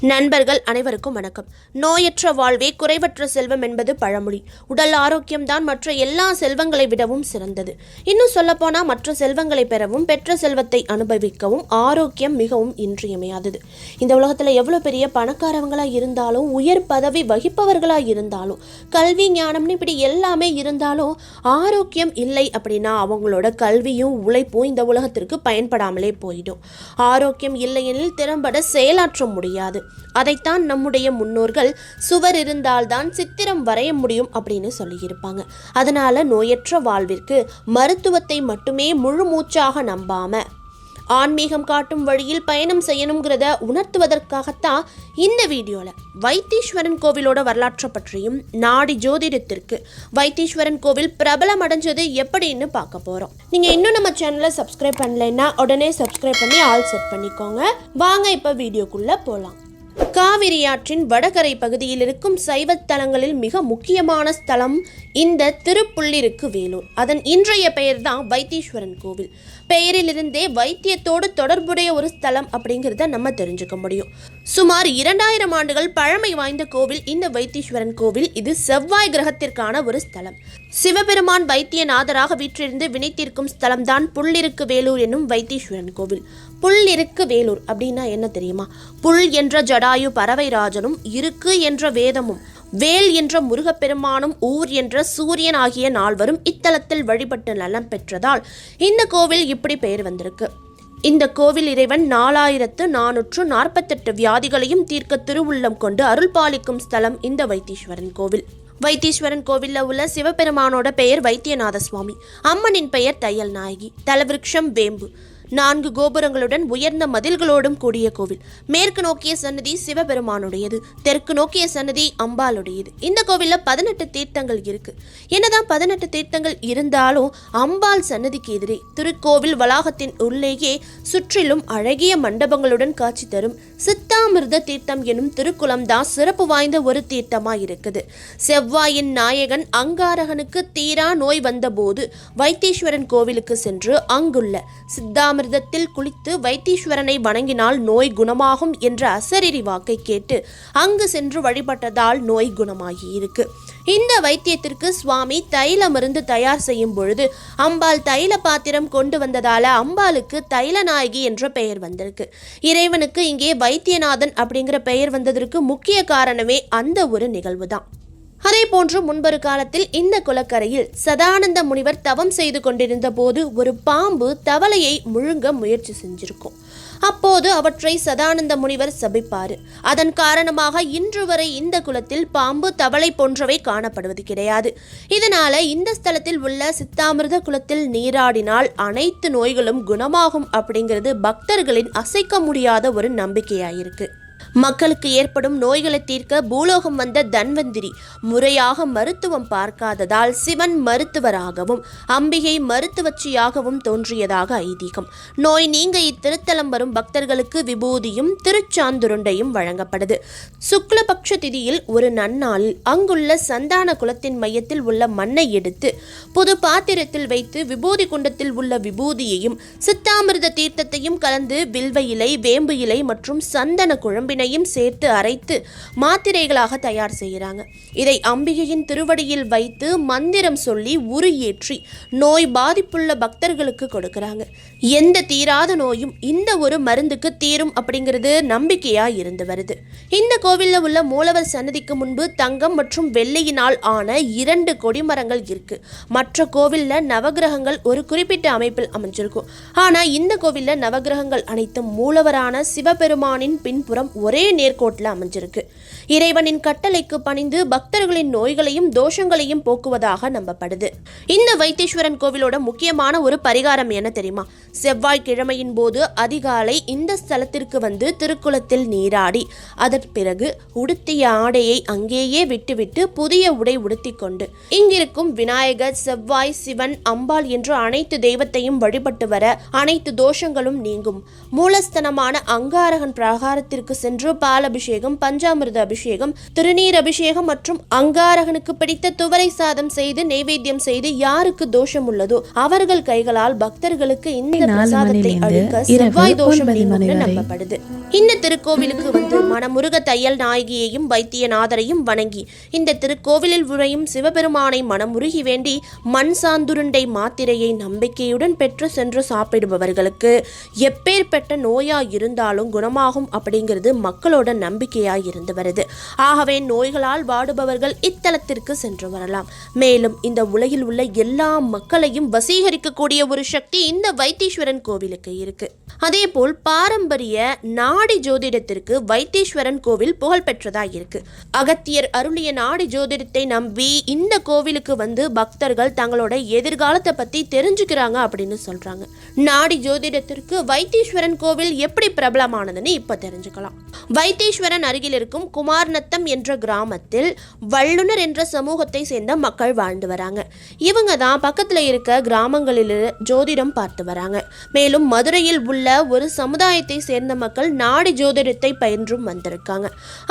நண்பர்கள் அனைவருக்கும் வணக்கம். நோயற்ற வாழ்வே குறைவற்ற செல்வம் என்பது பழமொழி. உடல் ஆரோக்கியம்தான் மற்ற எல்லா செல்வங்களை விடவும் சிறந்தது. இன்னும் சொல்லப்போனால் மற்ற செல்வங்களை பெறவும் பெற்ற செல்வத்தை அனுபவிக்கவும் ஆரோக்கியம் மிகவும் இன்றியமையாதது. இந்த உலகத்தில் எவ்வளோ பெரிய பணக்காரவங்களாக இருந்தாலும் உயர் பதவி வகிப்பவர்களாக இருந்தாலும் கல்வி ஞானம்னு இப்படி எல்லாமே இருந்தாலும் ஆரோக்கியம் இல்லை அப்படின்னா அவங்களோட கல்வியும் உழைப்பும் இந்த உலகத்திற்கு பயன்படாமலே போயிடும். ஆரோக்கியம் இல்லையெனில் திறம்பட செயலாற்ற முடியாது. அதைத்தான் நம்முடைய முன்னோர்கள் சுவர் இருந்தால்தான் சித்திரம் வரைய முடியும் அப்படின்னு சொல்லியிருப்பாங்க. அதனால நோயற்ற வாழ்விற்கு மருத்துவத்தை மட்டுமே முழு மூச்சாக நம்பாம ஆன்மீகம் காட்டும் வழியில் பயணம் செய்யணுங்கிறத உணர்த்துவதற்காகத்தான் இந்த வீடியோவில் வைத்தீஸ்வரன் கோவிலோட வரலாற்றை பற்றியும் நாடி ஜோதிடத்திற்கு வைத்தீஸ்வரன் கோவில் பிரபலம் அடைஞ்சது எப்படின்னு பார்க்க போகிறோம் நீங்கள் இன்னும் நம்ம சேனலை சப்ஸ்கிரைப் பண்ணலைன்னா உடனே சப்ஸ்கிரைப் பண்ணி ஆல் செட் பண்ணிக்கோங்க. வாங்க இப்போ வீடியோக்குள்ளே போகலாம் காவிரி ஆற்றின் வடகரை பகுதியில் இருக்கும் சைவத்தலங்களில் மிக முக்கியமான ஸ்தலம் இந்த திருப்புள்ளிருக்கு வேலூர். அதன் இன்றைய பெயர் தான் வைத்தீஸ்வரன் கோவில். பெயரிலிருந்தே வைத்தியத்தோடு தொடர்புடைய ஒரு ஸ்தலம் அப்படிங்கிறத நம்ம தெரிஞ்சுக்க முடியும். சுமார் இரண்டாயிரம் ஆண்டுகள் பழமை வாய்ந்த கோவில் இந்த வைத்தீஸ்வரன் கோவில். இது செவ்வாய் கிரகத்திற்கான ஒரு ஸ்தலம். சிவபெருமான் வைத்தியநாதராக வீற்றிருந்து வினைத்திருக்கும் ஸ்தலம்தான் புள்ளிருக்கு வேலூர் என்னும் வைத்தீஸ்வரன் கோவில். புல் இருக்கு வேலூர். அப்படின்னா என்ன தெரியுமா? புல் என்ற ஜடாயு பறவை ராஜனும் இருக்கு என்ற வேதமும் வேல் என்ற முருகப்பெருமானும் ஊர் என்ற சூரியன் ஆகிய நால்வரும் இத்தலத்தில் வழிபட்டு நலம் பெற்றதால் இந்த கோவில் இப்படி பெயர் வந்திருக்கு. இந்த கோவில் இறைவன் நாலாயிரத்து நானூற்று நாற்பத்தெட்டு வியாதிகளையும் தீர்க்க திருவுள்ளம் கொண்டு அருள் பாலிக்கும் ஸ்தலம் இந்த வைத்தீஸ்வரன் கோவில். வைத்தீஸ்வரன் கோவிலில் உள்ள சிவபெருமானோட பெயர் வைத்தியநாத சுவாமி அம்மனின் பெயர் தையல் நாயகி. தலவிருக்ஷம் வேம்பு. நான்கு கோபுரங்களுடன் உயர்ந்த மதில்களோடும் கூடிய கோவில். மேற்கு நோக்கிய சன்னதி சிவபெருமானுடையது. தெற்கு நோக்கிய சன்னதி அம்பாளுடையது. இந்த கோவிலில் பதினெட்டு தீர்த்தங்கள் இருக்கு. என்னதான் பதினெட்டு தீர்த்தங்கள் இருந்தாலும் அம்பாள் சன்னதிக்கு எதிரே திருக்கோவில் வளாகத்தின் உள்ளேயே சுற்றிலும் அழகிய மண்டபங்களுடன் காட்சி தரும் சித்தாமிர்த தீர்த்தம் எனும் திருக்குளம் தான் சிறப்பு வாய்ந்த ஒரு தீர்த்தமா இருக்குது செவ்வாயின் நாயகன் அங்காரகனுக்கு தீரா நோய் வந்தபோது வைத்தீஸ்வரன் கோவிலுக்கு சென்று அங்குள்ள சித்தாமிர்தத்தில் குளித்து வைத்தீஸ்வரனை வணங்கினால் நோய் குணமாகும் என்ற அசரீரி வாக்கை கேட்டு அங்கு சென்று வழிபட்டதால் நோய் குணமாகி இருக்கு இந்த வைத்தியத்திற்கு சுவாமி தைல மருந்து தயார் செய்யும் பொழுது அம்பாள் தைல பாத்திரம் கொண்டு வந்ததால அம்பாளுக்கு தைலநாயகி என்ற பெயர் வந்திருக்கு. இறைவனுக்கு இங்கே வைத்தியநாதன் அப்படிங்கிற பெயர் வந்ததற்கு முக்கிய காரணமே அந்த ஒரு நிகழ்வு தான் அதே போன்று முன்பொரு காலத்தில் இந்த குளக்கரையில் சதானந்த முனிவர் தவம் செய்து கொண்டிருந்த போது ஒரு பாம்பு தவளையை முழுங்க முயற்சி செஞ்சிருக்கும். அப்போது அவற்றை சதானந்த முனிவர் சபிப்பார். அதன் காரணமாக இன்று வரை இந்த குலத்தில் பாம்பு தவளை போன்றவை காணப்படுவது கிடையாது. இதனால இந்த ஸ்தலத்தில் உள்ள சித்தாமிர்த குலத்தில் நீராடினால் அனைத்து நோய்களும் குணமாகும் அப்படிங்கிறது பக்தர்களின் அசைக்க முடியாத ஒரு நம்பிக்கையாயிருக்கு. மக்களுக்கு ஏற்படும் நோய்களை தீர்க்க பூலோகம் வந்த தன்வந்திரி முறையாக மருத்துவம் பார்க்காததால் சிவன் மருத்துவராகவும் அம்பிகை மருத்துவச்சியாகவும் தோன்றியதாக ஐதீகம். நோய் நீங்க இத்திருத்தலம் வரும் பக்தர்களுக்கு விபூதியும் திருச்சாந்துருண்டையும் வழங்கப்படுது. சுக்லபக்ஷ திதியில் ஒரு நன்னாளில் அங்குள்ள சந்தான குலத்தின் மையத்தில் உள்ள மண்ணை எடுத்து புது பாத்திரத்தில் வைத்து விபூதி குண்டத்தில் உள்ள விபூதியையும் சித்தாமிர்த தீர்த்தத்தையும் கலந்து வில்வ இலை வேம்பு இலை மற்றும் சந்தன குழம் குழம்பினையும் சேர்த்து அரைத்து மாத்திரைகளாக தயார் செய்கிறாங்க. இதை அம்பிகையின் திருவடியில் வைத்து மந்திரம் சொல்லி உரு ஏற்றி நோய் பாதிப்புள்ள பக்தர்களுக்கு கொடுக்கறாங்க. எந்த தீராத நோயும் இந்த ஒரு மருந்துக்கு தீரும் அப்படிங்கிறது நம்பிக்கையா இருந்து வருது. இந்த கோவிலில் உள்ள மூலவர் சன்னதிக்கு முன்பு தங்கம் மற்றும் வெள்ளையினால் ஆன இரண்டு கொடிமரங்கள் இருக்கு. மற்ற கோவில்ல நவகிரகங்கள் ஒரு குறிப்பிட்ட அமைப்பில் அமைஞ்சிருக்கும். ஆனால் இந்த கோவிலில் நவகிரகங்கள் அனைத்தும் மூலவரான சிவபெருமானின் பின்புறம் ஒரே நேர்கோட்டில் அமைஞ்சிருக்கு. இறைவனின் கட்டளைக்கு பணிந்து பக்தர்களின் நோய்களையும் தோஷங்களையும் போக்குவதாக நம்பப்படுது. இந்த வைத்தீஸ்வரன் கோவிலோட முக்கியமான ஒரு பரிகாரம் என்ன தெரியுமா? செவ்வாய்க்கிழமையின் போது அதிகாலை இந்த ஸ்தலத்திற்கு வந்து திருக்குளத்தில் நீராடி அதன் பிறகு உடுத்திய ஆடையை அங்கேயே விட்டுவிட்டு புதிய உடை உடுத்திக்கொண்டு இங்கிருக்கும் விநாயகர் செவ்வாய் சிவன் அம்பாள் என்று அனைத்து தெய்வத்தையும் வழிபட்டு வர அனைத்து தோஷங்களும் நீங்கும். மூலஸ்தனமான அங்காரகன் பிரகாரத்திற்கு சென்று பால் அபிஷேகம் பஞ்சாமிர்த அபிஷேகம் திருநீர் அபிஷேகம் மற்றும் அங்காரகனுக்கு பிடித்த துவரை சாதம் செய்து நைவேத்தியம் செய்து யாருக்கு தோஷம் உள்ளதோ அவர்கள் கைகளால் பக்தர்களுக்கு இந்த பிரசாதத்தை அளிக்க செவ்வாய் தோஷம். நம்பப்படுது இந்த திருக்கோவிலுக்கு வந்து மனமுருக தையல் நாயகியையும் வைத்தியநாதரையும் வணங்கி இந்த திருக்கோவிலில் உழையும் சிவபெருமானை மனமுருகி வேண்டி மண் சாந்துருண்டை மாத்திரையை நம்பிக்கையுடன் பெற்று சென்று சாப்பிடுபவர்களுக்கு எப்பேற்பட்ட நோயா இருந்தாலும் குணமாகும் அப்படிங்கிறது மக்களோட நம்பிக்கையாய் இருந்து வருது. ஆகவே நோய்களால் வாடுபவர்கள் இத்தலத்திற்கு சென்று வரலாம். மேலும் இந்த உலகில் உள்ள எல்லா மக்களையும் வசீகரிக்கக்கூடிய ஒரு சக்தி இந்த வைத்தீஸ்வரன் கோவிலுக்கு இருக்கு. அதே போல் பாரம்பரிய நாடி ஜோதிடத்திற்கு வைத்தீஸ்வரன் கோவில் புகழ்பெற்றதா இருக்கு. அகத்தியர் அருளிய நாடி ஜோதிடத்தை நம்பி இந்த கோவிலுக்கு வந்து பக்தர்கள் தங்களோட எதிர்காலத்தை பத்தி தெரிஞ்சுக்கிறாங்க அப்படின்னு சொல்றாங்க. நாடி ஜோதிடத்திற்கு வைத்தீஸ்வரன் கோவில் எப்படி பிரபலமானதுன்னு இப்ப தெரிஞ்சுக்கலாம். வைத்தீஸ்வரன் அருகில் இருக்கும் குமார்நத்தம் என்ற கிராமத்தில் வள்ளுனர் என்ற சமூகத்தை சேர்ந்த மக்கள் வாழ்ந்து வராங்க. இவங்க தான் பக்கத்துல இருக்க கிராமங்களில் ஜோதிடம் பார்த்து வராங்க. மேலும் மதுரையில் உள்ள ஒரு சமுதாயத்தை சேர்ந்த மக்கள் நாடி ஜோதிடத்தை பயின்றும் வந்திருக்காங்க.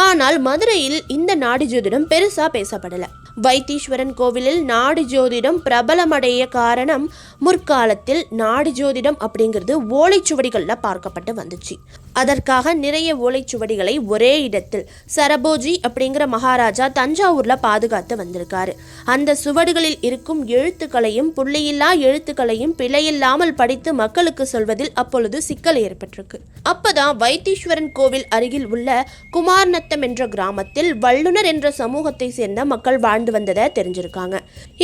ஆனால் மதுரையில் இந்த நாடி ஜோதிடம் பெருசா பேசப்படல. வைத்தீஸ்வரன் கோவிலில் நாடி ஜோதிடம் பிரபலமடைய காரணம் முற்காலத்தில் நாடி ஜோதிடம் அப்படிங்கிறது ஓலைச்சுவடிகளில் பார்க்கப்பட்டு வந்துச்சு. அதற்காக நிறைய ஓலைச்சுவடிகளை ஒரே இடத்தில் சரபோஜி அப்படிங்கிற மகாராஜா தஞ்சாவூர்ல பாதுகாத்து வந்திருக்காரு. அந்த சுவடுகளில் இருக்கும் எழுத்துக்களையும் புள்ளியில்லா எழுத்துக்களையும் பிழையில்லாமல் படித்து மக்களுக்கு சொல்வதில் அப்பொழுது சிக்கல் ஏற்பட்டிருக்கு. அப்பதான் வைத்தீஸ்வரன் கோவில் அருகில் உள்ள குமார்நத்தம் என்ற கிராமத்தில் வள்ளுனர் என்ற சமூகத்தை சேர்ந்த மக்கள் வாழ்ந்து வந்ததை தெரிஞ்சிருக்காங்க.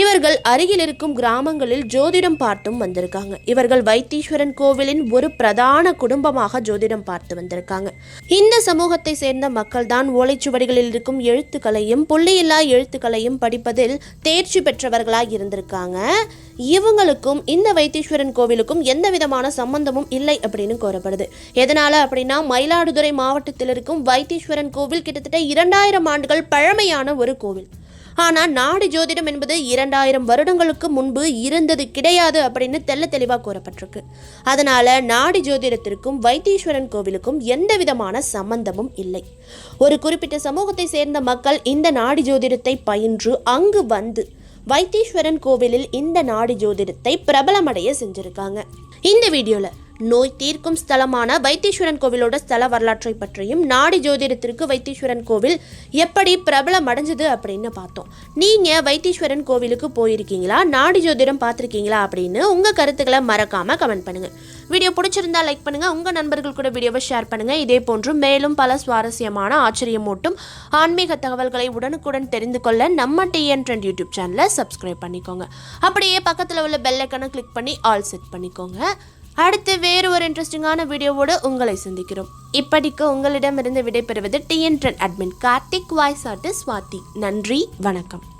இவர்கள் அருகில் இருக்கும் கிராமங்களில் ஜோதிடம் பார்த்தும் வந்திருக்காங்க. இவர்கள் வைத்தீஸ்வரன் கோவிலின் ஒரு பிரதான குடும்பமாக ஜோதிடம் பார்த்து வந்திருக்காங்க. இந்த சமூகத்தை சேர்ந்த மக்கள் தான் ஓலைச்சுவடிகளில் இருக்கும் எழுத்துக்களையும் புள்ளியில்லா எழுத்துக்களையும் படிப்பதில் தேர்ச்சி பெற்றவர்களாக இருந்திருக்காங்க. இவங்களுக்கும் இந்த வைத்தீஸ்வரன் கோவிலுக்கும் எந்த விதமான சம்பந்தமும் இல்லை அப்படின்னு கூறப்படுது. எதனால அப்படின்னா மயிலாடுதுறை மாவட்டத்தில் இருக்கும் வைத்தீஸ்வரன் கோவில் கிட்டத்தட்ட இரண்டாயிரம் ஆண்டுகள் பழமையான ஒரு கோவில். ஆனால் நாடி ஜோதிடம் என்பது இரண்டாயிரம் வருடங்களுக்கு முன்பு இருந்தது கிடையாது அப்படின்னு தெள்ள தெளிவாக கூறப்பட்டிருக்கு. அதனால நாடி ஜோதிடத்திற்கும் வைத்தீஸ்வரன் கோவிலுக்கும் எந்த விதமான சம்பந்தமும் இல்லை. ஒரு குறிப்பிட்ட சமூகத்தை சேர்ந்த மக்கள் இந்த நாடி ஜோதிடத்தை பயின்று அங்கு வந்து வைத்தீஸ்வரன் கோவிலில் இந்த நாடி ஜோதிடத்தை பிரபலமடைய செஞ்சிருக்காங்க. இந்த வீடியோவில் நோய் தீர்க்கும் ஸ்தலமான வைத்தீஸ்வரன் கோவிலோட ஸ்தல வரலாற்றை பற்றியும் நாடி ஜோதிடத்திற்கு வைத்தீஸ்வரன் கோவில் எப்படி பிரபலம் அடைஞ்சது அப்படின்னு பார்த்தோம். நீங்க வைத்தீஸ்வரன் கோவிலுக்கு போயிருக்கீங்களா? நாடி ஜோதிடம் பார்த்துருக்கீங்களா அப்படின்னு உங்க கருத்துக்களை மறக்காம கமெண்ட் பண்ணுங்க. வீடியோ பிடிச்சிருந்தா லைக் பண்ணுங்க. உங்க நண்பர்கள் கூட வீடியோவை ஷேர் பண்ணுங்க. இதே போன்று மேலும் பல சுவாரஸ்யமான ஆச்சரியமூட்டும் ஆன்மீக தகவல்களை உடனுக்குடன் தெரிந்து கொள்ள நம்ம டிஎன் ட்ரெண்ட் யூடியூப் சேனலை சப்ஸ்கிரைப் பண்ணிக்கோங்க. அப்படியே பக்கத்தில் உள்ள பெல் ஐக்கனை கிளிக் பண்ணி ஆல் செட் பண்ணிக்கோங்க. அடுத்து வேறு ஒரு இன்ட்ரெஸ்டிங்கான வீடியோவோடு உங்களை சந்திக்கிறோம். இப்படிக்கு உங்களிடமிருந்து விடைபெறுவது TN trend admin Karthik voice artist Swathi நன்றி வணக்கம்.